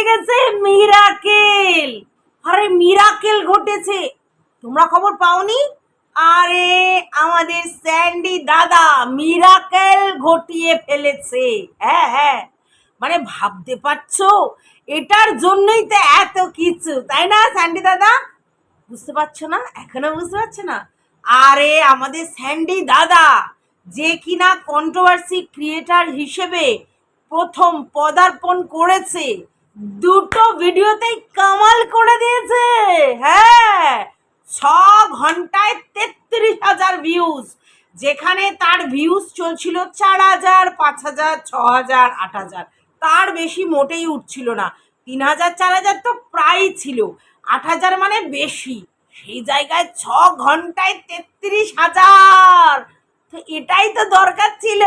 ঘটে গেছে মিরাকেল। আরে মিরাকেল ঘটেছে। তোমরা খবর পাওনি? আরে আমাদের স্যান্ডি দাদা মিরাকেল ঘটিয়ে ফেলেছে। হ্যাঁ হ্যাঁ। মানে ভাবতে পারছ? এটার জন্যই তো এত কিছু, তাই না স্যান্ডি দাদা? বুঝতে পারছ না? এখনও বুঝতে পারছ না? আরে আমাদের স্যান্ডি দাদা, যে কিনা কন্ট্রোভার্সি ক্রিয়েটার হিসেবে প্রথম পদার্পণ করেছে। দুটো ভিডিওতেই কামাল করে দিয়েছে। হ্যাঁ ছ ঘন্টায় তেত্রিশ হাজার ভিউজ যেখানে তার ভিউজ চলছিল চার হাজার, পাঁচ হাজার, ছ হাজার, আট হাজার। তার বেশি মোটেই উঠছিল না। তিন হাজার, চার হাজার তো প্রায় ছিল। আট হাজার মানে বেশি। সেই জায়গায় ছ ঘন্টায় তেত্রিশ হাজার। তো এটাই তো দরকার ছিল।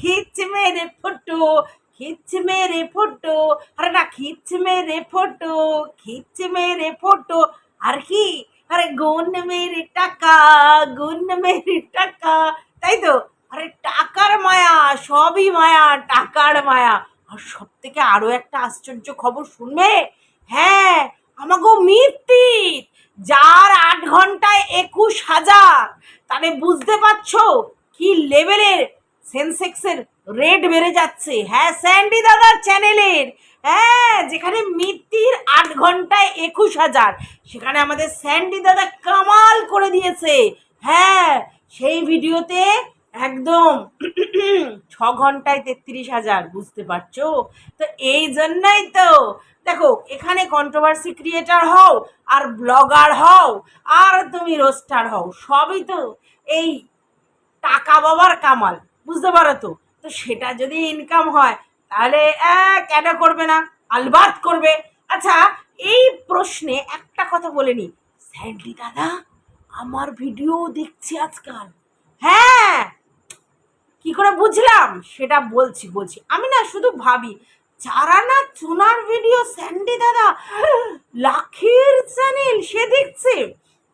খিচ মেরে ফটো। খিচ মেরে ফটো আরে না খিচ মেরে ফটো খিচ মেরে ফটো আর কি আরে গুন মেরে টাকা গুন মেরে টাকা তাই তো? আরে টাকার মায়া, সবই মায়া, টাকার মায়া। আর সব থেকে আরও একটা আশ্চর্য খবর শুনবে? হ্যাঁ আমাগো মৃত্যুর, যার আট ঘন্টায় একুশ হাজার। তাহলে বুঝতে পারছ কি লেভেলের সেন্সেক্সের রেট বেড়ে যাচ্ছে। হ্যাঁ স্যান্ডি দাদার চ্যানেলের। হ্যাঁ যেখানে মৃত্যুর আট ঘন্টায় একুশ হাজার। সেখানে আমাদের স্যান্ডি দাদা কামাল করে দিয়েছে। হ্যাঁ সেই ভিডিওতে একদম ছ ঘন্টায় তেত্রিশ হাজার, বুঝতে পারছ? তো এই জন্যই তো, দেখো, এখানে কন্ট্রোভার্সি ক্রিয়েটার হও, আর ব্লগার হও, আর তুমি রোস্টার হও, সবই তো এই টাকা বাবার কামাল, বুঝতে পারো তো? তো সেটা যদি ইনকাম হয়, তাহলে কেন করবে না? আলবাত করবে। আচ্ছা এই প্রশ্নে একটা কথা বলে নি। স্যান্ডি দাদা, আমার ভিডিও দেখছি আজকাল। হ্যাঁ কি করে বুঝলাম? সেটা বলছি বলছি। আমি না শুধু ভাবি, যারা না চুনার ভিডিও স্যান্ডি দাদা, লাখের চ্যানেল সে দেখছে।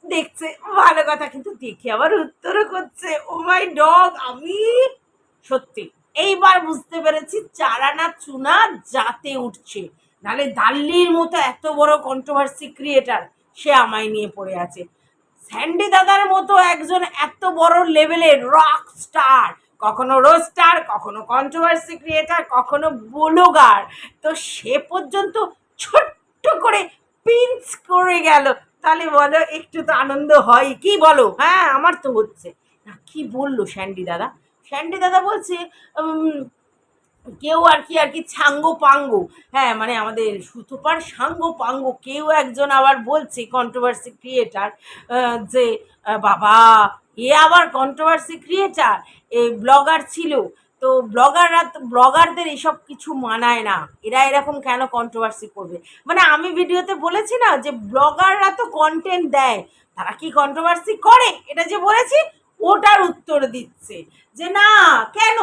দেখছে, ভালো কথা, কিন্তু দেখে আবার উত্তরও করছে। ও মাই ডগ আমি সত্যি। এইবার বুঝতে পেরেছি চারা না চুনা যাতে উঠছে। নালে দাল্লির মতো এত বড় কন্ট্রোভার্সি ক্রিয়েটার সে আমায় নিয়ে পড়ে আছে। স্যান্ডি দাদার মতো একজন এত বড় লেভেলের রক স্টার কখনো রোস্টার কখনো কন্ট্রোভার্সি ক্রিয়েটার কখনো ব্লগার তো সে পর্যন্ত ছোট্ট করে পিঞ্চ করে গেল। তাহলে বলো, একটু তো আনন্দ হয়। কি বলো? হ্যাঁ আমার তো হচ্ছে। না, কি বলল স্যান্ডি দাদা? স্যান্ডি দাদা বলছে কেউ আর কি আর কি ছাঙ্গো পাঙ্গো। হ্যাঁ মানে আমাদের সুতোপার সাঙ্গো পাঙ্গো, কেউ একজন আবার বলছে কন্ট্রোভার্সি ক্রিয়েটার যে বাবা, এ আবার কন্ট্রোভার্সি ক্রিয়েটার এ ব্লগার ছিল। তো ব্লগাররা তো ব্লগারদের এসব কিছু মানায় না। এরা এরকম কেন কন্ট্রোভার্সি করবে? মানে আমি ভিডিওতে বলেছি না যে ব্লগাররা তো কন্টেন্ট দেয়। তারা কি কন্ট্রোভার্সি করে? এটা যে বলেছি ওটার উত্তর দিচ্ছে। যে না, কেন?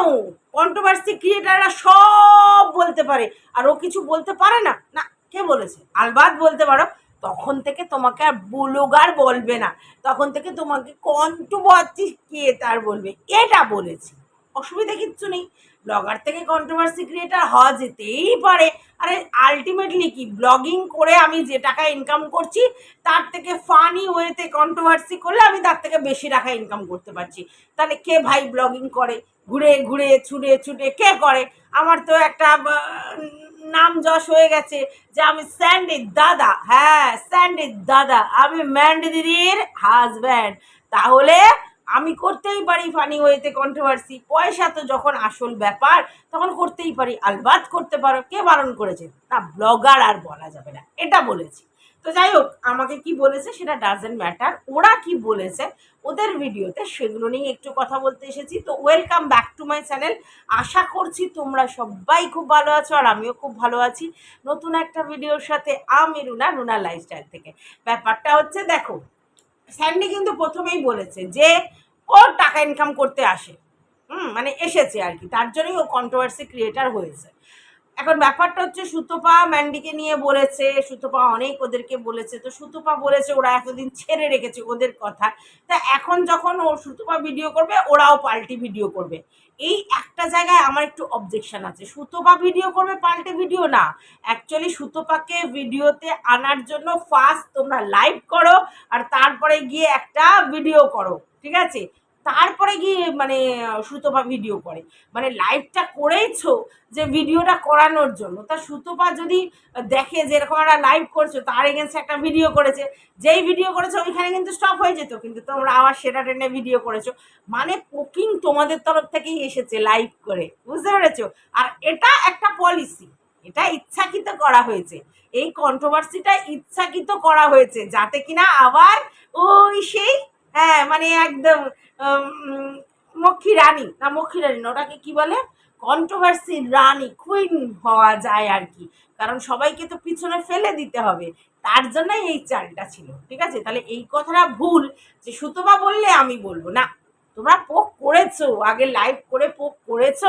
কন্ট্রোভার্সি ক্রিয়েটাররা সব বলতে পারে। আর ও কিছু বলতে পারে না? না, কে বলেছে? আলবাদ বলতে পারো। তখন থেকে তোমাকে আর ব্লগার বলবে না। তখন থেকে তোমাকে কন্ট্রোভার্সি ক্রিয়েটার বলবে? এটা বলেছি। অসুবিধা কিচ্ছু নেই। ব্লগার থেকে কন্ট্রোভার্সি ক্রিয়েটার হওয়া যেতেই পারে। আরে আলটিমেটলি কি? ব্লগিং করে আমি যে টাকা ইনকাম করছি, তার থেকে ফানি ওয়েতে কন্ট্রোভার্সি করলে আমি তার থেকে বেশি টাকা ইনকাম করতে পারছি। তাহলে কে ভাই ব্লগিং করে? ঘুরে ঘুরে, ছুটে ছুটে কে করে? আমার তো একটা নাম যশ হয়ে গেছে যে আমি স্যান্ডির দাদা। হ্যাঁ স্যান্ডির দাদা। আমি ম্যান্ডি দিদির হাজব্যান্ড তাহলে আমি করতেই পারি ফানি ওয়েতে কন্ট্রোভার্সি পয়সা তো যখন আসল ব্যাপার, তখন করতেই পারি। আলবাত করতে পারো, কে বারণ করেছে? না ব্লগার আর বলা যাবে না। এটা বলেছি। তো যাই হোক, আমাকে কি বলেছে সেটা ডাজেন্ট ম্যাটার ওরা কি বলেছে ওদের ভিডিওতে সেগুলো নিয়ে একটু কথা বলতে এসেছি। তো welcome back to my channel আশা করছি তোমরা সবাই খুব ভালো আছো আর আমিও খুব ভালো আছি। নতুন একটা ভিডিওর সাথে আমি রুনা রুনা লাইফস্টাইল থেকে। ব্যাপারটা হচ্ছে, দেখো স্যান্ডি কিন্তু প্রথমেই বলেছে যে ও টাকা ইনকাম করতে আসে। হুম মানে এসেছে আর কি। তার জন্যই ও কন্ট্রোভার্সি ক্রিয়েটার হয়েছে। এখন ব্যাপারটা হচ্ছে সুতপা ম্যান্ডিকে নিয়ে বলেছে, সুতপা অনেক ওদেরকে বলেছে। তো সুতপা বলেছে, ওরা এতদিন ছেড়ে রেখেছে ওদের কথা। তা এখন যখন ও সুতপা ভিডিও করবে, ওরাও পাল্টি ভিডিও করবে। এই একটা জায়গায় আমার একটু অবজেকশন আছে। সুতপা ভিডিও করবে, পাল্টে ভিডিও না। অ্যাকচুয়ালি সুতপাকে ভিডিওতে আনার জন্য ফার্স্ট তোমরা লাইভ করো আর তারপরে গিয়ে একটা ভিডিও করো, ঠিক আছে? তারপরে গিয়ে মানে সুতপা ভিডিও করে। মানে লাইভটা করেইছো যে ভিডিওটা করানোর জন্য। তা সুতপা যদি দেখে যে এরকম একটা লাইভ করছ, তার এগেনস্টে একটা ভিডিও করেছে। যেই ভিডিও করেছ, ওইখানে কিন্তু স্টপ হয়ে যেত। কিন্তু তোমরা আবার সেটা টেনে ভিডিও করেছ। মানে পোকিং তোমাদের তরফ থেকেই এসেছে লাইভ করে। বুঝতে পেরেছ? আর এটা একটা পলিসি এটা ইচ্ছাকৃত করা হয়েছে। এই কন্ট্রোভার্সিটা ইচ্ছাকৃত করা হয়েছে। যাতে কিনা আবার ওই সেই হ্যাঁ মানে একদম মক্ষী রানী, না মক্ষী রানী না, ওটাকে কি বলে? কন্ট্রোভার্সির রানী কুইন হওয়া যায় আর কি। কারণ সবাইকে তো পিছনে ফেলে দিতে হবে। তার জন্যই এই চালটা ছিল, ঠিক আছে? তাহলে এই কথাটা ভুল যে সুতপা বললে আমি বলব। না, তোমরা পোক করেছ, আগে লাইভ করে পোক করেছ,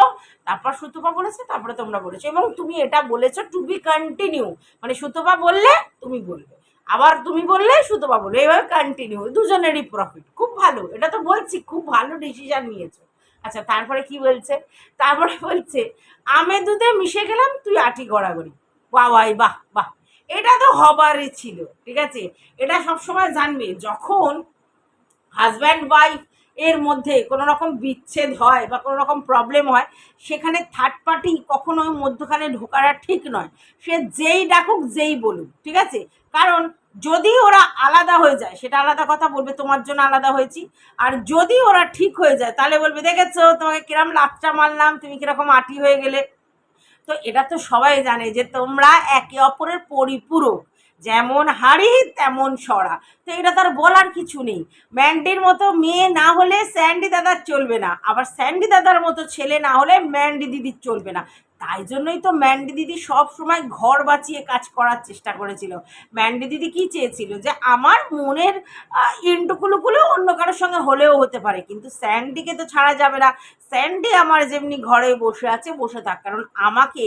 তারপর সুতপা বলেছে, তারপরে তোমরা বলেছ। এবং তুমি এটা বলেছ টু বি কন্টিনিউ মানে সুতপা বললে তুমি বলবে। আবার তুমি বললে সুতপা বলবে এইভাবে কন্টিনিউ দুজনেরই প্রফিট খুব ভালো, এটা তো বলছি, খুব ভালো ডিসিশান নিয়েছো। আচ্ছা তারপরে কি বলছে? তারপরে বলছে আমে দুধে মিশে গেলাম, তুই আটি গড়াগড়ি। বা বাহ বাহ বাহ। এটা তো হবারই ছিল, ঠিক আছে? এটা সবসময় জানবে, যখন হাজব্যান্ড ওয়াইফ এর মধ্যে কোনো রকম বিচ্ছেদ হয় বা কোনো রকম প্রবলেম হয়, সেখানে থার্ড পার্টি কখনো মধ্যখানে ঢোকাটা ঠিক নয়। সে যেই ডাকুক, যেই বলুক, ঠিক আছে? কারণ যদি ওরা আলাদা হয়ে যায়, সেটা আলাদা কথা বলবে, তোমার জন্য আলাদা হয়েছি। আর যদি ওরা ঠিক হয়ে যায়, তাহলে বলবে, দেখেছ, তোমাকে কিরম লাপটা মারলাম, তুমি কীরকম আটি হয়ে গেলে? তো এটা তো সবাই জানে যে তোমরা একে অপরের পরিপূরক। যেমন হাড়ি, তেমন সরা। তো এটা তার বলার কিছু নেই। ম্যান্ডির মতো মেয়ে না হলে স্যান্ডি দাদার চলবে না। আবার স্যান্ডি দাদার মতো ছেলে না হলে ম্যান্ডি দিদির চলবে না। তাই জন্যই তো ম্যান্ডি দিদি সব সময় ঘর বাঁচিয়ে কাজ করার চেষ্টা করেছিল। ম্যান্ডি দিদি কি চেয়েছিল যে, আমার মনের ইন্টুকুলুকুলো অন্য কারোর সঙ্গে হলেও হতে পারে, কিন্তু স্যান্ডিকে তো ছাড়া যাবে না। স্যান্ডি আমার যেমনি ঘরে বসে আছে, বসে থাক, কারণ আমাকে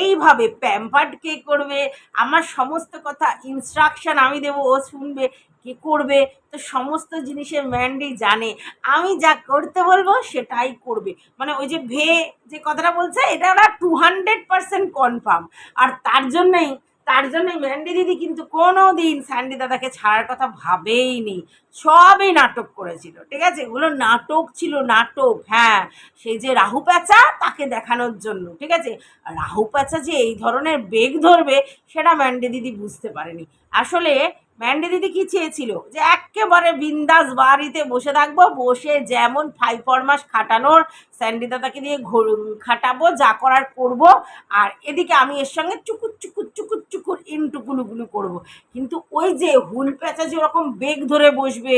এইভাবে প্যাম্পার্ড কে করবে? আমার সমস্ত কথা ইনস্ট্রাকশন আমি দেবো, ও শুনবে। কে করবে? তো সমস্ত জিনিসের ম্যান্ডি জানে। আমি যা করতে বলব সেটাই করবে। মানে ওই যে ভে, যে কথাটা বলছে, এটা ওরা টু হান্ড্রেড পার্সেন্ট কনফার্ম আর তার জন্যই তার জন্যই ম্যান্ডি দিদি কিন্তু কোনো দিন স্যান্ডি দাদাকে ছাড়ার কথা ভাবেইনি সবই নাটক করেছিল, ঠিক আছে? এগুলো নাটক ছিল, নাটক হ্যাঁ। সেই যে রাহু প্যাঁচা, তাকে দেখানোর জন্য, ঠিক আছে? রাহু প্যাঁচা যে এই ধরনের বেগ ধরবে, সেটা ম্যান্ডি দিদি বুঝতে পারেনি। আসলে ম্যান্ডি দিদি কি চেয়েছিল? যে একেবারে বিন্দাস বাড়িতে বসে থাকব, বসে যেমন ফাইভ ফর মাস খাটানোর স্যান্ডি দাদাকে দিয়ে ঘুর- খাটাবো, যা করার করব, আর এদিকে আমি এর সঙ্গে চুকুর চুকুর চুকুর চুকুর ইনটুকুলুগুলু করব। কিন্তু ওই যে হুল প্যাঁচা যে ওরকম বেগ ধরে বসবে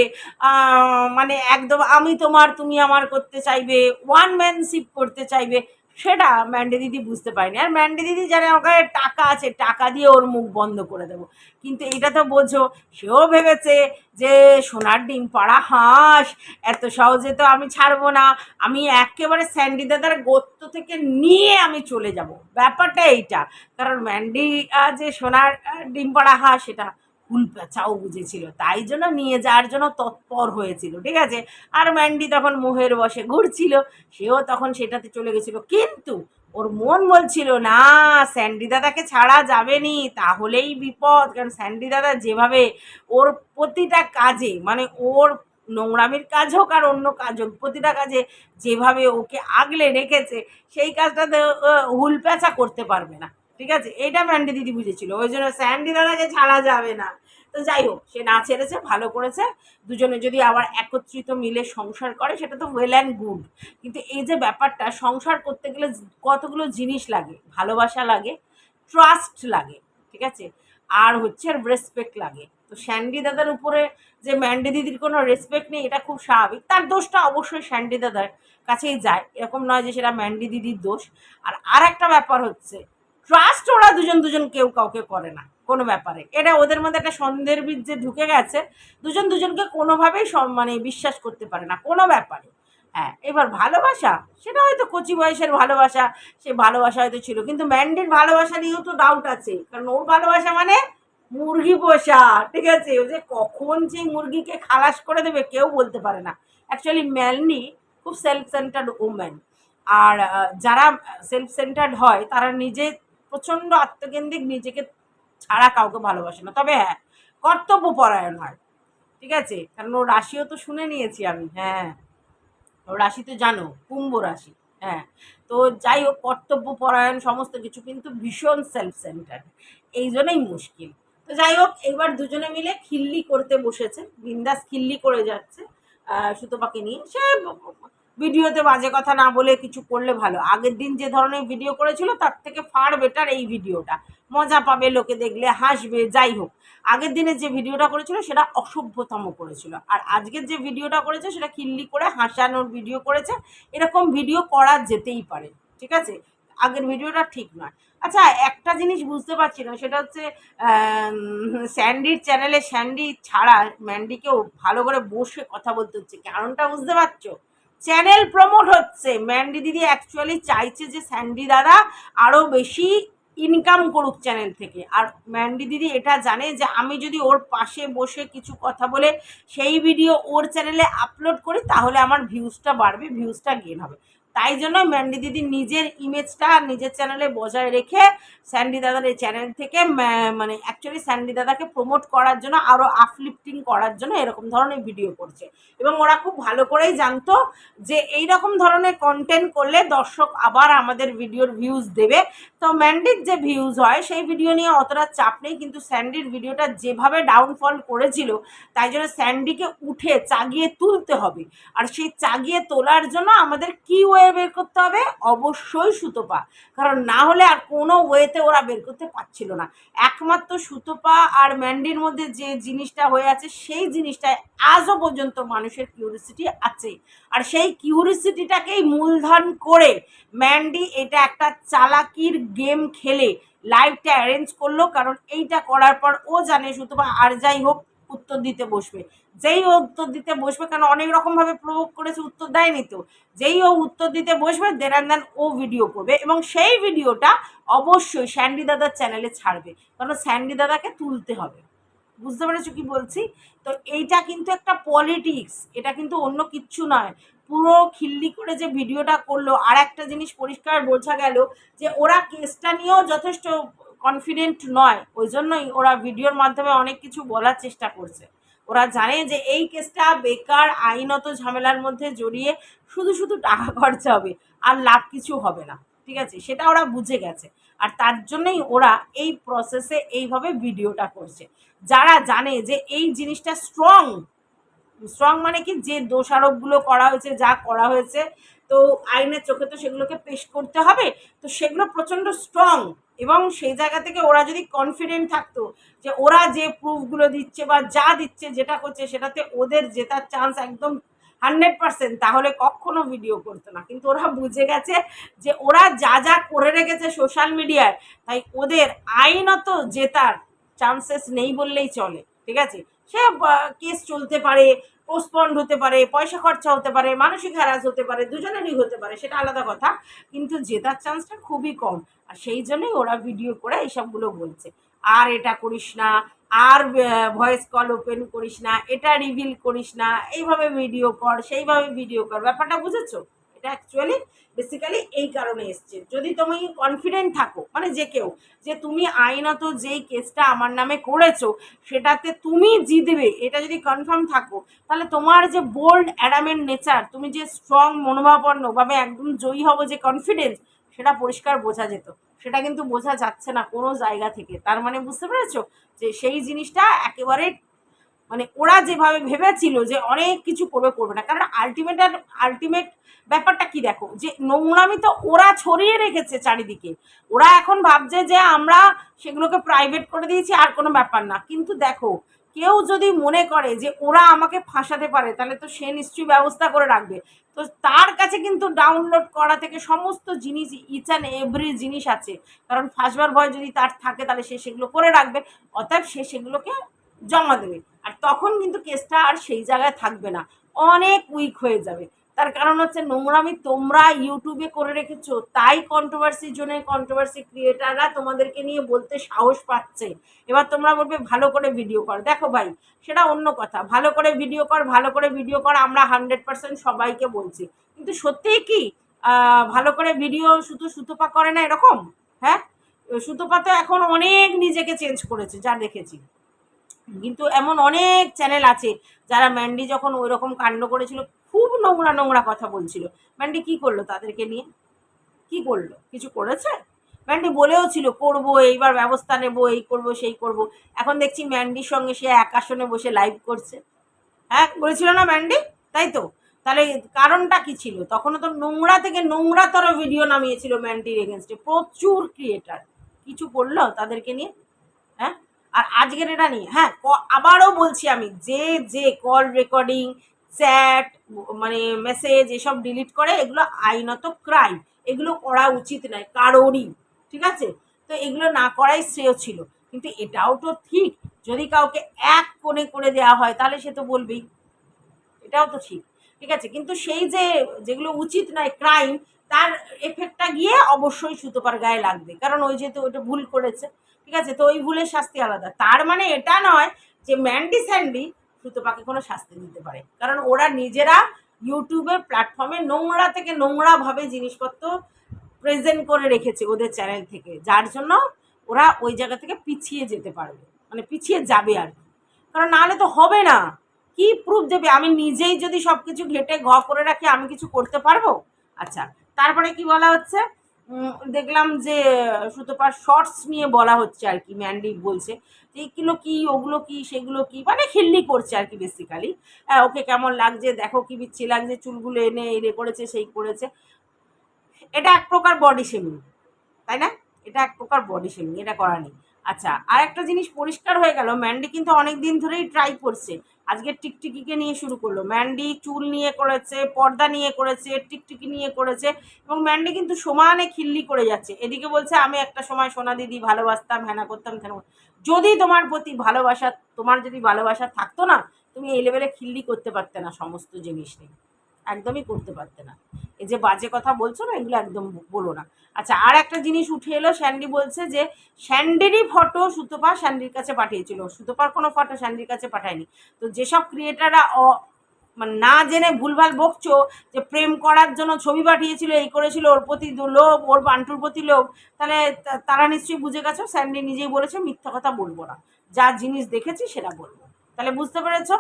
মানে একদম আমি তোমার, তুমি আমার করতে চাইবে ওয়ান ম্যানশিপ করতে চাইবে সেটা ম্যান্ডে দিদি বুঝতে পারেনি। আর ম্যান্ডে দিদি জানে আমার টাকা আছে, টাকা দিয়ে ওর মুখ বন্ধ করে দেবো। কিন্তু এটা তো বোঝো, সেও ভেবেছে যে সোনার ডিম পাড়া হাঁস, এত সহজে তো আমি ছাড়বো না। আমি একেবারে স্যান্ডি দাদার গর্ত থেকে নিয়ে আমি চলে যাব। ব্যাপারটা এইটা। কারণ ম্যান্ডি যে সোনার ডিম পাড়া হাঁস, সেটা ফুল পেঁচাও বুঝেছিল। তাই জন্য নিয়ে যাওয়ার জন্য তৎপর হয়েছিল ঠিক আছে? আর ম্যান্ডি তখন মোহের বসে ঘুরছিল সেও তখন সেটাতে চলে গেছিল। কিন্তু ওর মন বলছিল না স্যান্ডি দাদাকে ছাড়া যাবে নি তাহলেই বিপদ। কারণ স্যান্ডি দাদা যেভাবে ওর প্রতিটা কাজে মানে ওর নোংরামির কাজ হোক আর অন্য কাজ হোক প্রতিটা কাজে যেভাবে ওকে আগলে রেখেছে সেই কাজটাতে আহ, হুল প্যাঁচা করতে পারবে না ঠিক আছে? এটা ম্যান্ডি দিদি বুঝেছিল। ওই জন্য স্যান্ডি দাদাকে ছাড়া যাবে না। তো যাই হোক, সে না ছেড়েছে, ভালো করেছে। দুজনে যদি আবার একত্রিত মিলে সংসার করে, সেটা তো ওয়েল অ্যান্ড গুড কিন্তু এই যে ব্যাপারটা, সংসার করতে গেলে কতগুলো জিনিস লাগে? ভালোবাসা লাগে ট্রাস্ট লাগে, ঠিক আছে? আর হচ্ছে রেসপেক্ট লাগে। তো স্যান্ডি দাদার উপরে যে ম্যান্ডি দিদির কোনো রেসপেক্ট নেই, এটা খুব স্বাভাবিক। তার দোষটা অবশ্যই স্যান্ডি দাদার কাছেই যায়। এরকম নয় যে সেটা ম্যান্ডি দিদির দোষ। আর আর একটা ব্যাপার হচ্ছে ট্রাস্ট ওরা দুজন দুজন কেউ কাউকে করে না, কোনো ব্যাপারে। এটা ওদের মধ্যে একটা সন্দেহের বীজ যে ঢুকে গেছে, দুজন দুজনকে কোনোভাবেই মানে বিশ্বাস করতে পারে না, কোনো ব্যাপারে। হ্যাঁ এবার ভালোবাসা, সেটা হয়তো কচি বয়সের ভালোবাসা, সে ভালোবাসা হয়তো ছিল, কিন্তু ম্যান্ডির ভালোবাসা নিয়েও তো ডাউট আছে, কারণ ওর ভালোবাসা মানে মুরগি পোষা, ঠিক আছে? ও যে কখন যে মুরগিকে খালাস করে দেবে, কেউ বলতে পারে না। অ্যাকচুয়ালি ম্যান্ডি খুব সেলফ সেন্টার্ড ওম্যান আর যারা সেলফ সেন্টার্ড হয়, তারা নিজে প্রচণ্ড আত্মকেন্দ্রিক, নিজেকে ছাড়া কাউকে ভালোবাসে না। তবে হ্যাঁ কর্তব্য পরায়ণ হয়। ঠিক আছে? কারণ ওর রাশিও তো শুনে নিয়েছি আমি। হ্যাঁ। ওর রাশি তো জানো, কুম্ভ রাশি। হ্যাঁ। তো যাই হোক কর্তব্য পরায়ণ সমস্ত কিছু কিন্তু ভীষণ সেলফ সেন্টার এই জন্যই মুশকিল। তো যাই হোক, এবার দুজনে মিলে খিল্লি করতে বসেছে। বিন্দাস খিল্লি করে যাচ্ছে সুতোপাকে নিয়ে। সে ভিডিওতে বাজে কথা না বলে কিছু করলে ভালো। আগের দিন যে ধরনের ভিডিও করেছিল, তার থেকে ফার বেটার এই ভিডিওটা। মজা পাবে লোকে দেখলে, হাসবে, যাই হোক। আগের দিনে যে ভিডিওটা করেছিল, সেটা অসভ্যতম করেছিল। আর আজকের যে ভিডিওটা করেছে, সেটা খিল্লি করে হাসানোর ভিডিও করেছে। এরকম ভিডিও করা যেতেই পারে, ঠিক আছে? আগের ভিডিওটা ঠিক নয়। আচ্ছা একটা জিনিস বুঝতে পারছি না, সেটা হচ্ছে স্যান্ডির চ্যানেলে স্যান্ডি ছাড়া, ম্যান্ডিকেও ভালো করে বসে কথা বলতে হচ্ছে। কারণটা বুঝতে পারছ? চ্যানেল প্রমোট হচ্ছে। ম্যান্ডি দিদি অ্যাকচুয়ালি চাইছে যে স্যান্ডি দাদা আরও বেশি ইনকাম করুক চ্যানেল থেকে। আর ম্যান্ডি দিদি এটা জানে যে আমি যদি ওর পাশে বসে কিছু কথা বলে সেই ভিডিও ওর চ্যানেলে আপলোড করি, তাহলে আমার ভিউজটা বাড়বে ভিউজটা গেন হবে। তাই জন্য ম্যান্ডি দিদি নিজের ইমেজটা নিজের চ্যানেলে বজায় রেখে স্যান্ডি দাদার এই চ্যানেল থেকে মানে অ্যাকচুয়ালি স্যান্ডি দাদাকে প্রমোট করার জন্য আরও আপলিফটিং করার জন্য এরকম ধরনের ভিডিও করছে। এবং ওরা খুব ভালো করেই জানতো যে এই রকম ধরনের কন্টেন্ট করলে দর্শক আবার আমাদের ভিডিওর ভিউজ দেবে। তো ম্যান্ডির যে ভিউজ হয়, সেই ভিডিও নিয়ে অতটা চাপ নেই, কিন্তু স্যান্ডির ভিডিওটা যেভাবে ডাউনফল করেছিল, তাই জন্য স্যান্ডিকে উঠে চাগিয়ে তুলতে হবে। আর সেই চাগিয়ে তোলার জন্য আমাদের কি ওয়ে বের করতে হবে? অবশ্যই সুতোপা। কারণ না হলে আর কোনো ওয়েতে ওরা বের করতে পারছিল না। একমাত্র সুতোপা আর ম্যান্ডির মধ্যে যে জিনিসটা হয়ে আছে, সেই জিনিসটা আজও পর্যন্ত মানুষের কিউরিসিটি আছে। আর সেই কিউরিসিটিটাকেই মূলধন করে ম্যান্ডি এটা একটা চালাকির গেম খেলে লাইভটা অ্যারেঞ্জ করল, কারণ এইটা করার পর ও জানে সুতরাং আর যাই হোক উত্তর দিতে বসবে। যেই ও উত্তর দিতে বসবে, কারণ অনেক রকমভাবে প্রভোগ করেছে, উত্তর দেয়নি তো। যেই ও উত্তর দিতে বসবে দেন অ্যান্ড দেন ও ভিডিও করবে এবং সেই ভিডিওটা অবশ্যই স্যান্ডি দাদার চ্যানেলে ছাড়বে, কারণ স্যান্ডি দাদাকে তুলতে হবে। বুঝতে পেরেছ কি বলছি? তো এইটা কিন্তু একটা পলিটিক্স এটা কিন্তু অন্য কিচ্ছু নয়। পুরো খিল্লি করে যে ভিডিওটা করল, আর একটা জিনিস পরিষ্কার বোঝা গেল যে ওরা কেসটা নিয়েও যথেষ্ট কনফিডেন্ট নয়। ওই জন্যই ওরা ভিডিওর মাধ্যমে অনেক কিছু বলার চেষ্টা করছে। ওরা জানে যে এই কেসটা বেকার, আইনত ঝামেলার মধ্যে জড়িয়ে শুধু শুধু টাকা খরচা হবে, আর লাভ কিছু হবে না। ঠিক আছে? সেটা ওরা বুঝে গেছে। আর তার জন্যই ওরা এই প্রসেসে এইভাবে ভিডিওটা করছে। যারা জানে যে এই জিনিসটা স্ট্রং স্ট্রং মানে কি? যে দোষারোপগুলো করা হয়েছে, যা করা হয়েছে, তো আইনের চোখে তো সেগুলোকে পেশ করতে হবে। তো সেগুলো প্রচণ্ড স্ট্রং এবং সেই জায়গা থেকে ওরা যদি কনফিডেন্ট থাকতো যে ওরা যে প্রুফগুলো দিচ্ছে বা যা দিচ্ছে, যেটা করছে, সেটাতে ওদের জেতার চান্স একদম হান্ড্রেড পার্সেন্ট তাহলে কখনো ভিডিও করতো না। কিন্তু ওরা বুঝে গেছে যে ওরা যা যা করে রেখেছে সোশ্যাল মিডিয়ায় তাই ওদের আইনত জেতার চান্সেস নেই বললেই চলে, ঠিক আছে? সে কেস চলতে পারে পোস্টপন্ড হতে পারে, পয়সা খরচা হতে পারে, মানসিক হ্যারাস হতে পারে, দুজনেরই হতে পারে, সেটা আলাদা কথা। কিন্তু জেতার চান্সটা খুবই কম। আর সেই জন্যই ওরা ভিডিও করে এইসবগুলো বলছে। আর এটা করিস না, আর ভয়েস কল ওপেন করিস না, এটা রিভিল করিস না, এইভাবে ভিডিও কর, সেইভাবে ভিডিও কর। ব্যাপারটা বুঝেছ? এটা অ্যাকচুয়ালি বেসিক্যালি এই কারণে এসছে। যদি তুমি কনফিডেন্ট থাকো মানে যে কেউ, যে তুমি আইনত যেই কেসটা আমার নামে করেছ, সেটাতে তুমি জিতবে, এটা যদি কনফার্ম থাকো, তাহলে তোমার যে বোল্ড অ্যাডামেন্ট নেচার তুমি যে স্ট্রং মনোভাবাপন্ন, ভাবে একদম জয়ী হব যে কনফিডেন্স সেটা পরিষ্কার বোঝা যেত। সেটা কিন্তু বোঝা যাচ্ছে না কোনো জায়গা থেকে। তার মানে বুঝতে পেরেছ? যে সেই জিনিসটা একেবারে মানে ওরা যেভাবে ভেবেছিল যে অনেক কিছু করবে করবে না। কারণ আলটিমেট আর আলটিমেট ব্যাপারটা কি দেখো, যে নোংরামি তো ওরা ছড়িয়ে রেখেছে চারিদিকে। ওরা এখন ভাবছে যে আমরা সেগুলোকে প্রাইভেট করে দিয়েছি, আর কোনো ব্যাপার না। কিন্তু দেখো, কেউ যদি মনে করে যে ওরা আমাকে ফাঁসাতে পারে, তাহলে তো সে নিশ্চয়ই ব্যবস্থা করে রাখবে। তো তার কাছে কিন্তু ডাউনলোড করা থেকে সমস্ত জিনিস ইচ অ্যান্ড এভরি জিনিস আছে। কারণ ফাঁসবার ভয় যদি তার থাকে, তাহলে সে সেগুলো করে রাখবে। অতএব সে সেগুলোকে জমা দেবে। আর তখন কিন্তু কেসটা আর সেই জায়গায় থাকবে না। অনেক উইক হয়ে যাবে। তার কারণ হচ্ছে নোংরামি তোমরা ইউটিউবে করে রেখেছো। তাই কন্ট্রোভার্সির জন্য কন্ট্রোভার্সি ক্রিয়েটাররা তোমাদেরকে নিয়ে বলতে সাহস পাচ্ছে। এবার তোমরা বলবে, ভালো করে ভিডিও কর। দেখো ভাই, সেটা অন্য কথা। ভালো করে ভিডিও কর, ভালো করে ভিডিও কর, আমরা হান্ড্রেড পার্সেন্ট সবাইকে বলছি। কিন্তু সত্যিই কি? ভালো করে ভিডিও শুধু সুতোপা করে না এরকম? হ্যাঁ? সুতোপা তো এখন অনেক নিজেকে চেঞ্জ করেছে, যা দেখেছি। কিন্তু এমন অনেক চ্যানেল আছে যারা ম্যান্ডি যখন ওই রকম কাণ্ড করেছিল, খুব নোংরা নোংরা কথা বলছিল। ম্যান্ডি কি করল তাদেরকে নিয়ে? কি করল? কিছু করেছে? ম্যান্ডি বলেও ছিল, করব, এইবার ব্যবস্থা নেব, এই করব, সেই করব। এখন দেখছি ম্যান্ডির সঙ্গে সে এক আসনে বসে লাইভ করছে। হ্যাঁ বলেছিল না ম্যান্ডি তাই তো? তাহলে কারণটা কি ছিল? তখনও তো নোংরা থেকে নোংরাতর ভিডিও নামিয়েছিল ম্যান্ডির এগেনস্টে প্রচুর ক্রিয়েটার কিছু করল তাদেরকে নিয়ে? হ্যাঁ? আর আজকের এটা নিয়ে হ্যাঁ আবারও বলছি আমি, যে যে কল রেকর্ডিং চ্যাট মানে মেসেজ এসব ডিলিট করে, এগুলো আইনত ক্রাইম এগুলো করা উচিত নয়, কারোরই, ঠিক আছে? তো এগুলো না করাই শ্রেয় ছিল, কিন্তু এটাও তো ঠিক, যদি কাউকে এক কোণে করে দেওয়া হয়, তাহলে সে তো বলবেই, এটাও তো ঠিক ঠিক আছে? কিন্তু সেই যে, যেগুলো উচিত নয় ক্রাইম তার এফেক্টটা গিয়ে অবশ্যই সুতোপার গায়ে লাগবে, কারণ ওই যেহেতু ওইটা ভুল করেছে। ঠিক আছে? তো ওই ভুলের শাস্তি আলাদা। তার মানে এটা নয় যে ম্যান্ডি স্যান্ডি সুতোপাকে কোনো শাস্তি দিতে পারে। কারণ ওরা নিজেরা ইউটিউবের প্ল্যাটফর্মে নোংরা থেকে নোংরাভাবে জিনিসপত্র প্রেজেন্ট করে রেখেছে ওদের চ্যানেল থেকে। যার জন্য ওরা ওই জায়গা থেকে পিছিয়ে যেতে পারবে। মানে পিছিয়ে যাবে আর কি। কারণ নাহলে তো হবে না। কি প্রুফ দেবে? আমি নিজেই যদি সব কিছু ঘেটে ঘ করে রাখি, আমি কিছু করতে পারব? আচ্ছা তারপরে কি বলা হচ্ছে? দেখলাম যে, সুতোপার শর্টস নিয়ে বলা হচ্ছে আর কি ম্যান্ডি বলছে। যে এইগুলো কি, ওগুলো কি, সেগুলো কি? মানে খিল্লি করছে আর কি বেসিক্যালি ওকে কেমন লাগছে? দেখো কি বিচ্ছি লাগছে, চুলগুলো এনে এরে করেছে, সেই করেছে। এটা এক প্রকার বডি শেমিং তাই না? এটা এক প্রকার বডি শেমিং এটা করা নেই। আচ্ছা আর একটা জিনিস পরিষ্কার হয়ে গেল ম্যান্ডি কিন্তু অনেক দিন ধরেই ট্রাই করছে। আজকে টিকটিকিকে নিয়ে শুরু করল। ম্যান্ডি চুল নিয়ে করেছে, পর্দা নিয়ে করেছে, টিকটিকি নিয়ে করেছে এবং ম্যান্ডি কিন্তু সমানে খিল্লি করে যাচ্ছে। এদিকে বলছে, আমি একটা সময় সোনা দিদি ভালোবাসতাম হ্যানা করতাম কেন যদি তোমার প্রতি ভালোবাসা, তোমার যদি ভালোবাসা থাকতো না, তুমি এই লেভেলে খিল্লি করতে পারতে না সমস্ত জিনিস নিয়ে। একদমই করতে পারতে না। এই যে বাজে কথা বলছো না, এগুলো একদম বলো না। আচ্ছা আর একটা জিনিস উঠে এলো স্যান্ডি বলছে যে স্যান্ডেরই ফটো সুতপা স্যান্ডির কাছে পাঠিয়েছিল। সুতপার কোনো ফটো স্যান্ডির কাছে পাঠায়নি। তো যেসব ক্রিয়েটাররা অ মানে না জেনে ভুলভাল বকছো যে প্রেম করার জন্য ছবি পাঠিয়েছিল, এই করেছিল, ওর প্রতি লোভ ওর বান্টুর প্রতি লোভ, তাহলে তারা নিশ্চয়ই বুঝে গেছো স্যান্ডি নিজেই বলেছে, মিথ্যা কথা বলব না। যা জিনিস দেখেছি সেটা বলব। তাহলে বুঝতে পেরেছ?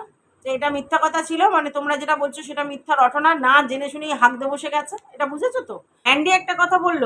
যে এটা মিথ্যা কথা ছিল মানে তোমরা যেটা বলছো সেটা মিথ্যা রটনা, না জেনে শুনেই হাঁকতে বসে গেছে। এটা বুঝেছ তো? অ্যান্ডি একটা কথা বলল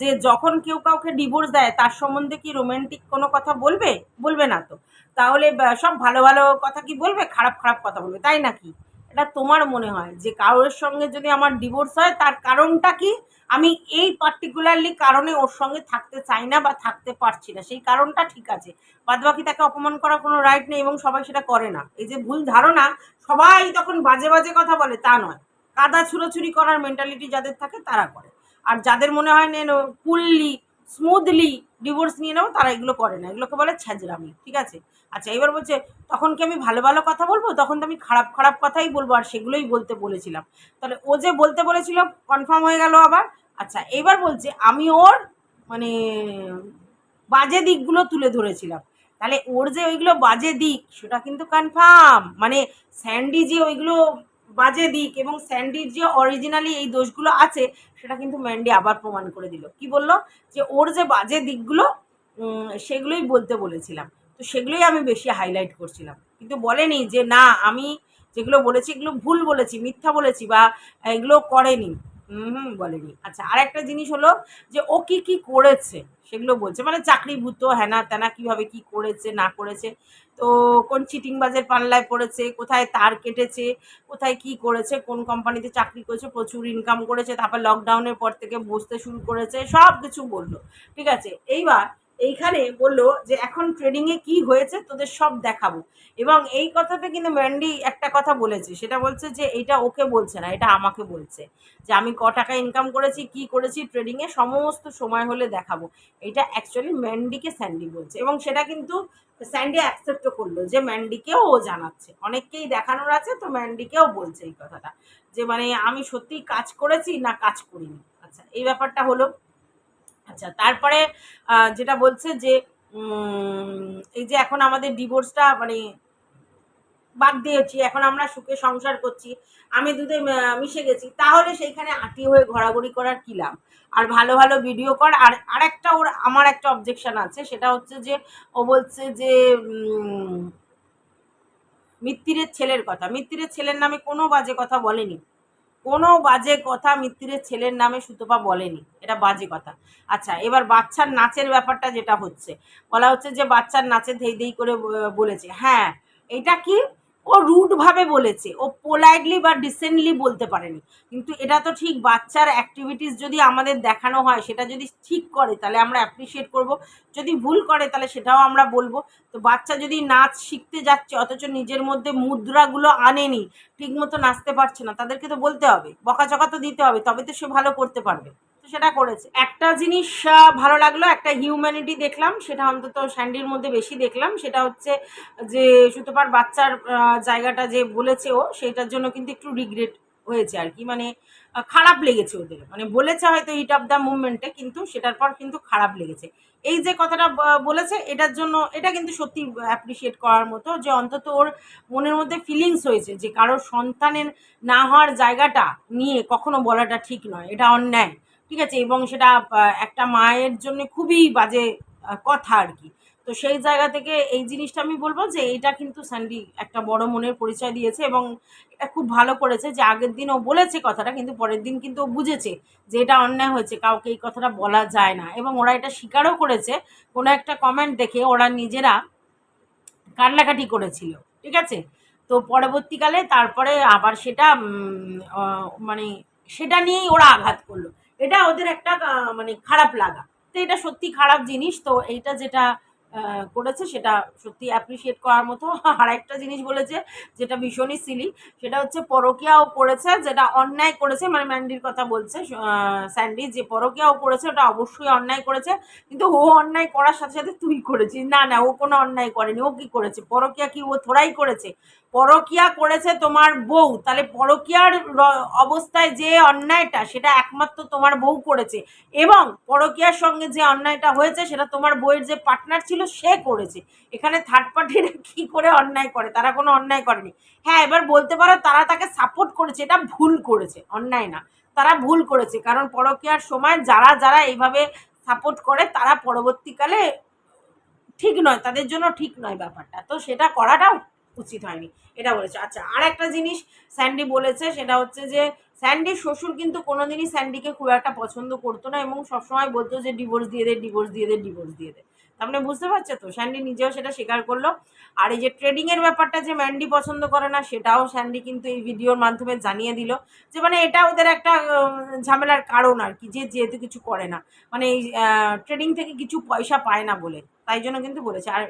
যে যখন কেউ কাউকে ডিভোর্স দেয়, তার সম্বন্ধে কি রোমান্টিক কোনো কথা বলবে? বলবে না তো। তাহলে সব ভালো ভালো কথা কি বলবে? খারাপ খারাপ কথা বলবে, তাই নাকি? এটা তোমার মনে হয় যে কারোর সঙ্গে যদি আমার ডিভোর্স হয়, তার কারণটা কি? আমি এই পার্টিকুলারলি কারণে ওর সঙ্গে থাকতে চাই না বা থাকতে পারছি না। সেই কারণটা ঠিক আছে। বাদ বাকি তাকে অপমান করার কোনো রাইট নেই এবং সবাই সেটা করে না। এই যে ভুল ধারণা, সবাই তখন বাজে বাজে কথা বলে, তা নয়। কাদা ছুড়োছুরি করার মেন্টালিটি যাদের থাকে, তারা করে। আর যাদের মনে হয় নেন কুললি স্মুথলি ডিভোর্স নিয়ে নেব তারা এগুলো করে না। এগুলোকে বলে ছ্যাজরামি ঠিক আছে? আচ্ছা এবার বলছে, তখন কি আমি ভালো ভালো কথা বলব? তখন তো আমি খারাপ খারাপ কথাই বলব, আর সেগুলোই বলতে বলেছিলাম। তাহলে ও যে বলতে বলেছিল কনফার্ম হয়ে গেল আবার। আচ্ছা এবার বলছে, আমি ওর মানে বাজে দিকগুলো তুলে ধরেছিলাম। তাহলে ওর যে ওইগুলো বাজে দিক, সেটা কিন্তু কনফার্ম মানে স্যান্ডি যে ওইগুলো বাজে দিক এবং স্যান্ডির যে অরিজিনালি এই দোষগুলো আছে, সেটা কিন্তু ম্যান্ডি আবার প্রমাণ করে দিল। কি বলল? যে ওর যে বাজে দিকগুলো সেগুলোই বলতে বলেছিলাম। তো সেগুলোই আমি বেশি হাইলাইট করছিলাম। কিন্তু বলেনি যে না, আমি যেগুলো বলেছি, এগুলো ভুল বলেছি, মিথ্যা বলেছি বা এগুলো করেনি। হুম, বলেনি। আচ্ছা আর একটা জিনিস হলো যে ও কি কি করেছে সেগুলো বলছে। মানে চাকরিভূত হ্যানা ত্যানা কীভাবে কি করেছে, না করেছে। তো কোন চিটিংবাজের পাল্লায় পড়েছে, কোথায় তার কেটেছে, কোথায় কি করেছে, কোন কোম্পানিতে চাকরি করেছে, প্রচুর ইনকাম করেছে, তারপর লকডাউনের পর থেকে বসতে শুরু করেছে, সব কিছু বলল। ঠিক আছে, এইবার এইখানে বলল যে, এখন ট্রেডিংয়ে কি হয়েছে তোদের সব দেখাবো। এবং এই কথাতে কিন্তু ম্যান্ডি একটা কথা বলেছে। সেটা বলছে যে, এটা ওকে বলছে না, এটা আমাকে বলছে যে, আমি ক টাকা ইনকাম করেছি, কি করেছি ট্রেডিংয়ে সমস্ত সময় হলে দেখাবো। এটা অ্যাকচুয়ালি ম্যান্ডিকে স্যান্ডি বলছে। এবং সেটা কিন্তু স্যান্ডি অ্যাকসেপ্টও করল যে ম্যান্ডিকেও ও জানাচ্ছে। অনেককেই দেখানোর আছে, তো ম্যান্ডিকেও বলছে এই কথাটা। যে মানে আমি সত্যিই কাজ করেছি না কাজ করিনি? আচ্ছা এই ব্যাপারটা হলো আচ্ছা তারপরে যেটা বলছে যে এই যে এখন আমাদের ডিভোর্সটা মানে বাদ দিয়েছি, এখন আমরা সুখে সংসার করছি, আমি দুধে মিশে গেছি, তাহলে সেইখানে আটি হয়ে ঘোরাঘুরি করার কি লাভ? আর ভালো ভালো ভিডিও কর, আর আরেকটা ওর, আমার একটা অবজেকশন আছে, সেটা হচ্ছে যে, ও বলছে যে মিত্তিরের ছেলের কথা, মিত্তিরের ছেলের নামে কোনো বাজে কথা বলেনি। কোনো বাজে কথা মিত্রের ছেলের নামে সুতপা বলেনি। এটা বাজে কথা। আচ্ছা এবার বাচ্চার নাচের ব্যাপারটা যেটা হচ্ছে। বলা হচ্ছে যে বাচ্চার নাচে ধেই ধেই করে বলেছে। হ্যাঁ এটা কি? ও রুডভাবে বলেছে। ও পোলাইটলি বা ডিসেন্টলি বলতে পারেনি। কিন্তু এটা তো ঠিক, বাচ্চার অ্যাক্টিভিটিস যদি আমাদের দেখানো হয়, সেটা যদি ঠিক করে, তাহলে আমরা অ্যাপ্রিসিয়েট করব। যদি ভুল করে, তাহলে সেটাও আমরা বলব। তো বাচ্চা যদি নাচ শিখতে যাচ্ছে, অথচ নিজের মধ্যে মুদ্রাগুলো আনেনি ঠিকমতো নাচতে পারছে না, তাদেরকে তো বলতে হবে বকাচকা তো দিতে হবে, তবে তো সে ভালো করতে পারবে। সেটা করেছে। একটা জিনিস ভালো লাগল, একটা হিউম্যানিটি দেখলাম, সেটা অন্তত স্যান্ডির মধ্যে বেশি দেখলাম, সেটা হচ্ছে যে সুতোপার বাচ্চার জায়গাটা যে বলেছে ও, সেটার জন্য কিন্তু একটু রিগ্রেট হয়েছে আর কি। মানে খারাপ লেগেছে ওদের। মানে বলেছে হয়তো হিট অফ দ্য মুভমেন্টে কিন্তু সেটার পর কিন্তু খারাপ লেগেছে। এই যে কথাটা বলেছে, এটার জন্য, এটা কিন্তু সত্যি অ্যাপ্রিসিয়েট করার মতো যে অন্তত ওর মনের মধ্যে ফিলিংস হয়েছে যে কারোর সন্তানের না হওয়ার জায়গাটা নিয়ে কখনো বলাটা ঠিক নয়, এটা অন্যায়। ঠিক আছে? এবং সেটা একটা মায়ের জন্য খুবই বাজে কথা আর কি। তো সেই জায়গা থেকে এই জিনিসটা আমি বলব যে, এইটা কিন্তু স্যান্ডি একটা বড় মনের পরিচয় দিয়েছে এবং এটা খুব ভালো করেছে যে, আগের দিন ও বলেছে কথাটা, কিন্তু পরের দিন কিন্তু ও বুঝেছে যে, এটা অন্যায় হয়েছে, কাউকে এই কথাটা বলা যায় না। এবং ওরা এটা স্বীকারও করেছে, কোনো একটা কমেন্ট দেখে ওরা নিজেরা কান্নাকাটি করেছিল, ঠিক আছে? তো পরবর্তীকালে তারপরে আবার সেটা মানে সেটা নিয়েই ওরা আঘাত করল। এটা ওদের একটা মানে খারাপ লাগা। তো এটা সত্যি খারাপ জিনিস। তো এইটা যেটা করেছে সেটা সত্যি অ্যাপ্রিসিয়েট করার মতো। আর একটা জিনিস বলেছে, যেটা ভীষণই সিলি সেটা হচ্ছে পরকিয়াও করেছে, যেটা অন্যায় করেছে। মানে ম্যান্ডির কথা বলছে স্যান্ডি, যে পরকিয়াও করেছে, ওটা অবশ্যই অন্যায় করেছে। কিন্তু ও অন্যায় করার সাথে সাথে তুই করেছিস। না না, ও কোনো অন্যায় করেনি। ও কি করেছে? পরকিয়া কি ও থোড়াই করেছে? পরকিয়া করেছে তোমার বউ। তাহলে পরকিয়ার অবস্থায় যে অন্যায়টা, সেটা একমাত্র তোমার বউ করেছে। এবং পরকিয়ার সঙ্গে যে অন্যায়টা হয়েছে, সেটা তোমার বউয়ের যে পার্টনার ছিল, সে করেছে। এখানে থার্ড পার্টিরা কি করে অন্যায় করে? তারা কোনো অন্যায় করেনি। হ্যাঁ এবার বলতে পারো, তারা তাকে সাপোর্ট করেছে। এটা ভুল করেছে। অন্যায় না। তারা ভুল করেছে। কারণ পরকিয়ার সময় যারা যারা এইভাবে সাপোর্ট করে, তারা পরবর্তীকালে ঠিক নয়। তাদের জন্য ঠিক নয় ব্যাপারটা। তো সেটা করাটাও উচিত হয়নি। এটা বলেছে। আচ্ছা আর একটা জিনিস স্যান্ডি বলেছে, সেটা হচ্ছে যে স্যান্ডির শ্বশুর কিন্তু কোনোদিনই স্যান্ডিকে খুব একটা পছন্দ করতো না এবং সবসময় বলতো যে ডিভোর্স দিয়ে দে ডিভোর্স দিয়ে দে ডিভোর্স দিয়ে দে। তার মানে বুঝতে পারছ তো? স্যান্ডি নিজেও সেটা স্বীকার করল। আর এই যে ট্রেডিংয়ের ব্যাপারটা যে ম্যান্ডি পছন্দ করে না, সেটাও স্যান্ডি কিন্তু এই ভিডিওর মাধ্যমে জানিয়ে দিল। যে মানে এটা ওদের একটা ঝামেলার কারণ আর কি, যে যেহেতু কিছু করে না। মানে এই ট্রেডিং থেকে কিছু পয়সা পায় না বলে। তাই জন্য কিন্তু বলেছে। আর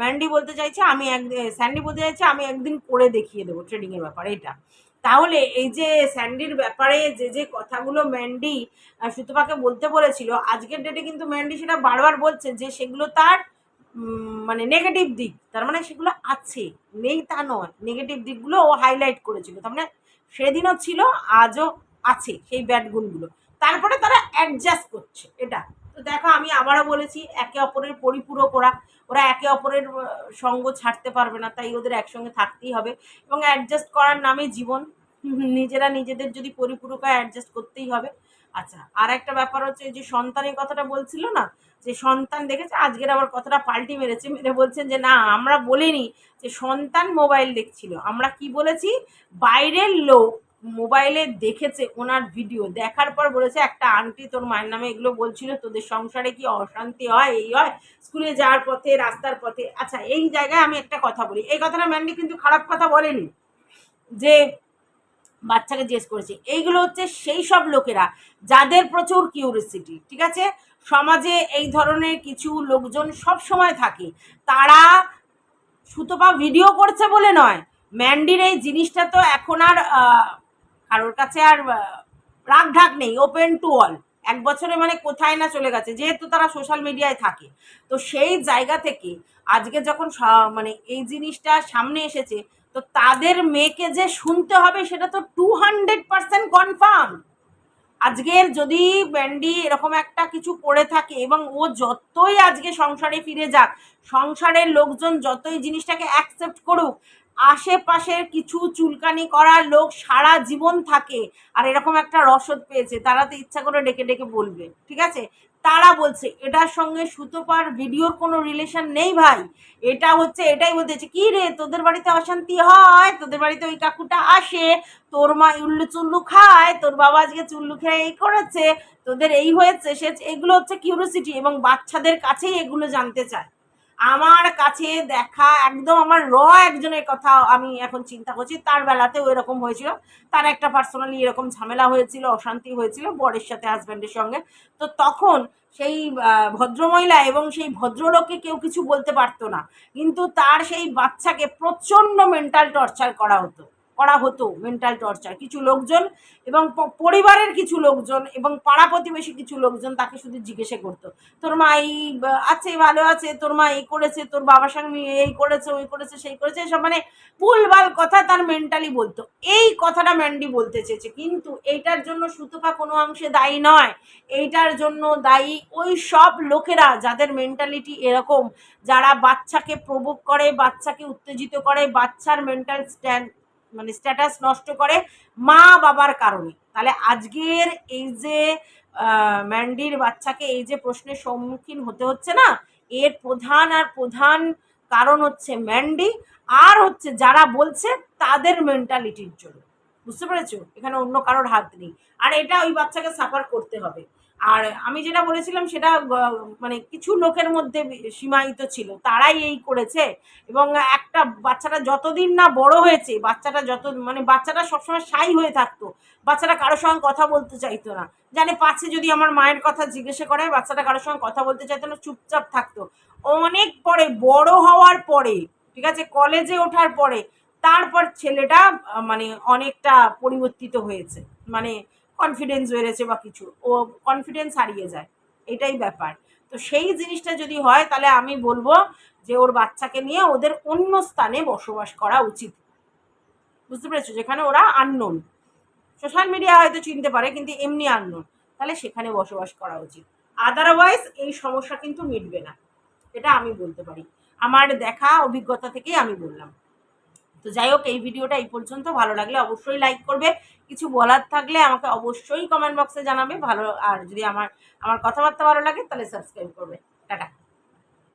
ম্যান্ডি বলতে চাইছে, আমি এক স্যান্ডি বলতে চাইছে, আমি একদিন করে দেখিয়ে দেবো ট্রেডিংয়ের ব্যাপারে, এটা। তাহলে এই যে স্যান্ডির ব্যাপারে যে যে কথাগুলো ম্যান্ডি সুতপাকে বলতে বলেছিল, আজকের ডেটে কিন্তু ম্যান্ডি সেটা বারবার বলছে যে, সেগুলো তার মানে নেগেটিভ দিক, তার মানে সেগুলো আছে, নেই তা নয় নেগেটিভ দিকগুলো ও হাইলাইট করেছিল, তার মানে সেদিনও ছিল, আজও আছে সেই ব্যাড গুণগুলো। তারপরে তারা অ্যাডজাস্ট করছে, এটা। দেখো, আমি আবারও বলেছি, একে অপরের পরিপূরক ওরা ওরা একে অপরের সঙ্গ ছাড়তে পারবে না, তাই ওদের একসঙ্গে থাকতেই হবে এবং অ্যাডজাস্ট করার নামে জীবন। নিজেরা নিজেদের যদি পরিপূরক অ্যাডজাস্ট করতেই হবে। আচ্ছা আর একটা ব্যাপার হচ্ছে যে সন্তানের কথাটা বলছিল না, যে সন্তান দেখেছে, আজকের আবার কথাটা পাল্টি মেরেছে, মেরে বলছেন যে, না, আমরা বলিনি যে সন্তান মোবাইল দেখছিল। আমরা কি বলেছি? বাইরের লোক মোবাইলে দেখেছে ওনার ভিডিও। দেখার পর বলেছে, একটা আন্টি তোর মায়ের নামে এগুলো বলছিল, তোদের সংসারে কি অশান্তি হয়, এই হয়? স্কুলে যাওয়ার পথে, রাস্তার পথে। আচ্ছা এই জায়গায় আমি একটা কথা বলি। এই কথাটা ম্যান্ডি কিন্তু খারাপ কথা বলেনি, যে বাচ্চাকে জিজ্ঞেস করেছে। এইগুলো হচ্ছে সেই সব লোকেরা যাদের প্রচুর কিউরিসিটি ঠিক আছে? সমাজে এই ধরনের কিছু লোকজন সব সময় থাকে। তারা সুতপা ভিডিও করছে বলে নয়। ম্যান্ডির এই জিনিসটা তো এখন আর আহ, ওর কাছে আর রাগ ঢাক নেই ওপেন টু অল এক বছরে মানে কোথায় না চলে গেছে যেহেতু তারা সোশ্যাল মিডিয়ায় থাকে। তো সেই জায়গা থেকে আজকে যখন মানে এই জিনিসটা সামনে এসেছে তো তাদের মেয়েকে যে শুনতে হবে সেটা তো টু হান্ড্রেড পার্সেন্ট কনফার্ম আজকের যদি ব্যান্ডি এরকম একটা কিছু করে থাকে এবং ও যতই আজকে সংসারে ফিরে যাক সংসারের লোকজন যতই জিনিসটাকে অ্যাকসেপ্ট করুক আশেপাশের কিছু চুলকানি করা লোক সারা জীবন থাকে। আর এরকম একটা রসদ পেয়েছে, তারা তো ইচ্ছা করে ডেকে ডেকে বলবে, ঠিক আছে? তারা বলছে, এটার সঙ্গে সুতোপার ভিডিওর কোনো রিলেশন নেই ভাই। এটা হচ্ছে, এটাই বলতেছে কি রে, তোদের বাড়িতে অশান্তি হয়? তোদের বাড়িতে ওই কাকুটা আসে, তোর মা উল্লু চুল্লু খায়, তোর বাবা আজকে চুল্লু খেয়ে এই করেছে, তোদের এই হয়েছে সে এগুলো হচ্ছে কিউরিসিটি এবং বাচ্চাদের কাছেই এগুলো জানতে চায়। আমার কাছে দেখা একদম আমার র একজনের কথা আমি এখন চিন্তা করছি। তার বেলাতেও এরকম হয়েছিল। তার একটা পার্সোনালি এরকম ঝামেলা হয়েছিল, অশান্তি হয়েছিল বরের সাথে হাজব্যান্ডের সঙ্গে। তো তখন সেই ভদ্রমহিলা এবং সেই ভদ্রলোককে কেউ কিছু বলতে পারতো না। কিন্তু তার সেই বাচ্চাকে প্রচণ্ড মেন্টাল টর্চার করা হতো। করা হতো মেন্টাল টর্চার কিছু লোকজন এবং পরিবারের কিছু লোকজন এবং পাড়া প্রতিবেশী কিছু লোকজন তাকে শুধু জিজ্ঞেসে করতো, তোর মা এই, আছে, ভালো আছে, তোর মা এই করেছে, তোর বাবার সঙ্গে এই করেছে, ওই করেছে, সেই করেছে। এসব মানে ভুলভাল কথা তার মেন্টালি বলতো। এই কথাটা ম্যান্ডি বলতে চেয়েছে। কিন্তু এইটার জন্য সুতপা কোনো অংশে দায়ী নয়। এইটার জন্য দায়ী ওই সব লোকেরা যাদের মেন্টালিটি এরকম, যারা বাচ্চাকে প্রভোগ করে, বাচ্চাকে উত্তেজিত করে, বাচ্চার মেন্টাল স্ট্যান্ড মানে স্ট্যাটাস নষ্ট করে মা বাবার কারণে। তাহলে আজকের এই যে ম্যান্ডির বাচ্চাকে এই যে প্রশ্নের সম্মুখীন হতে হচ্ছে না, এর প্রধান আর প্রধান কারণ হচ্ছে ম্যান্ডি আর হচ্ছে যারা বলছে তাদের মেন্টালিটির জন্য। বুঝতে পেরেছ? এখানে অন্য কারোর হাত নেই। আর এটা ওই বাচ্চাকে সাফার করতে হবে। আর আমি যেটা বলেছিলাম সেটা মানে কিছু লোকের মধ্যে সীমায়িত ছিল, তারাই এই করেছে এবং একটা বাচ্চাটা যতদিন না বড় হয়েছে, বাচ্চাটা যত মানে বাচ্চাটা সবসময় সাই হয়ে থাকতো, বাচ্চাটা কারোর সঙ্গে কথা বলতে চাইতো না। জানে পাচ্ছে যদি আমার মায়ের কথা জিজ্ঞাসা করে, বাচ্চাটা কারোর সঙ্গে কথা বলতে চাইতো না, চুপচাপ থাকতো। অনেক পরে, বড় হওয়ার পরে, ঠিক আছে, কলেজে ওঠার পরে, তারপর ছেলেটা মানে অনেকটা পরিবর্তিত হয়েছে। মানে কনফিডেন্স বেড়েছে বা কিছু, ও কনফিডেন্স হারিয়ে যায়, এটাই ব্যাপার। তো সেই জিনিসটা যদি হয়, তাহলে আমি বলব যে ওর বাচ্চাকে নিয়ে ওদের অন্য স্থানে বসবাস করা উচিত। বুঝতে পেরেছ? যেখানে ওরা আননোন সোশ্যাল মিডিয়া হয়তো চিনতে পারে, কিন্তু এমনি আননোন তাহলে সেখানে বসবাস করা উচিত। আদারওয়াইজ এই সমস্যা কিন্তু মিটবে না। এটা আমি বলতে পারি। আমার দেখা অভিজ্ঞতা থেকেই আমি বললাম। তো যাই হোক, এই ভিডিওটা এই পর্যন্ত। ভালো লাগলে অবশ্যই লাইক করবে। কিছু বলার থাকলে আমাকে অবশ্যই কমেন্ট বক্সে জানাবে। ভালো, আর যদি আমার আমার কথাবার্তা ভালো লাগে তাহলে সাবস্ক্রাইব করবে। টাটা।